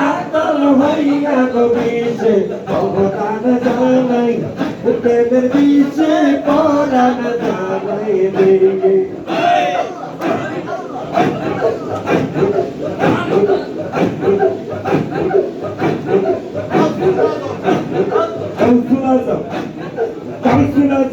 আতল হইয়া গবিছে ভগবান জানাই প্রেমের বিছে পরাণ জানাই রে কাউন্সিলর কাউন্সিলর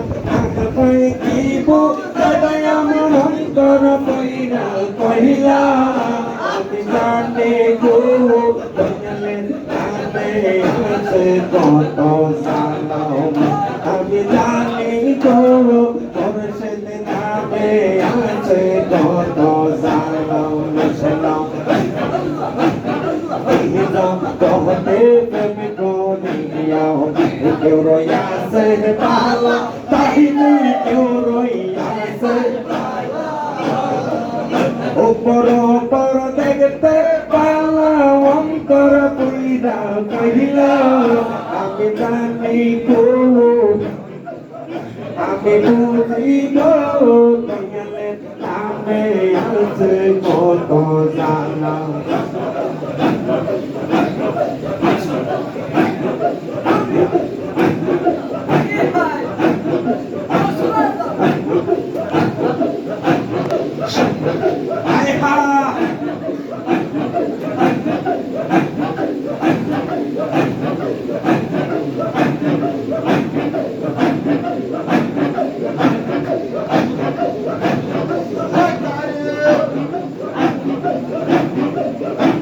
বন্ধুরা আকাশে কি বুক সদায় আমার অন্তর পইরা কহিলা, আমি জানি গো তাতে আছে কত সালাম। আমি জানি গো আছে কত Kyo roya se pala Tahini kyo roya se Upar upar দেখতে পালাম অন্তর পুইরা কহিলা আমি জানি গো আমি বুঝি গো কইলে নামে আছে কত জানা はい。